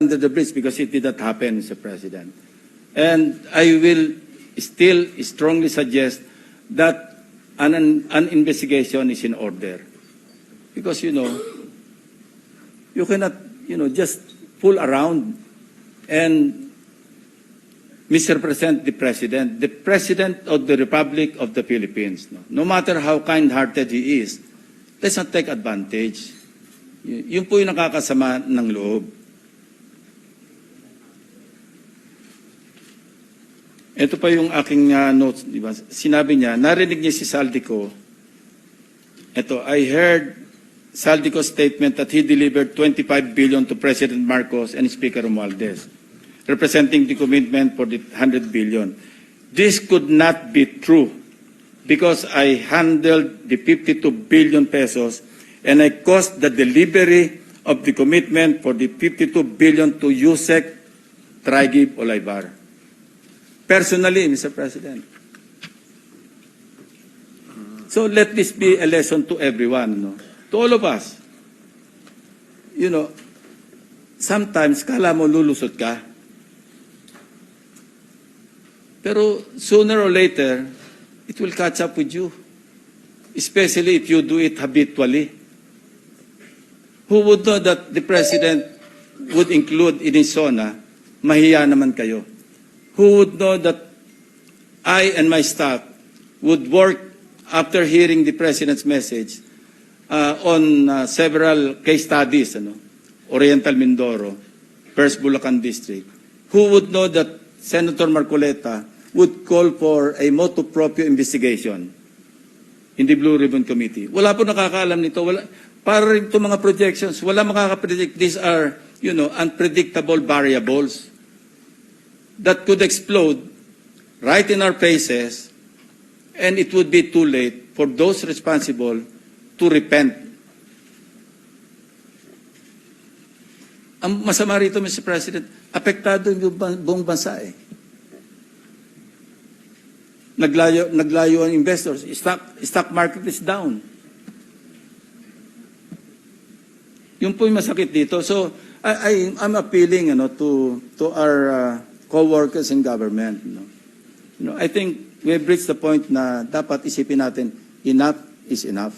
under the bridge because it did not happen, Mr. President. And I will still strongly suggest that an, an investigation is in order. Because, you know, you cannot, you know, just fool around and misrepresent the president, the president of the Republic of the Philippines. No, no matter how kind-hearted he is, let's not take advantage. Y- yun po yung nakakasama ng loob. Ito pa yung aking uh, notes, di ba? Sinabi niya, narinig niya si Saldico. Ito, I heard Saldico's statement that he delivered 25 billion to President Marcos and Speaker Romualdez, representing the commitment for the 100 billion. This could not be true because I handled the 52 billion pesos and I caused the delivery of the commitment for the 52 billion to USEC Trigib Olivar. Personally, Mr. President. So let this be a lesson to everyone, no? to all of us. You know, sometimes kala mo lulusot ka. Pero sooner or later, it will catch up with you. Especially if you do it habitually. Who would know that the President would include in his zona, mahiya naman kayo who would know that I and my staff would work after hearing the President's message uh, on uh, several case studies, ano, Oriental Mindoro, First Bulacan District. Who would know that Senator Marcoleta would call for a motu proprio investigation in the Blue Ribbon Committee? Wala po nakakaalam nito. Wala, para rin itong mga projections, wala makakapredict. These are, you know, unpredictable variables that could explode right in our faces, and it would be too late for those responsible to repent. Ang masama rito, Mr. President, apektado yung bu- buong bansa eh. Naglayo, naglayo ang investors. Stock, stock market is down. Yun po yung masakit dito. So, I, I, I'm appealing ano, to, to our uh, co-workers in government. Know. You know, I think we've reached the point na dapat isipin natin, enough is enough.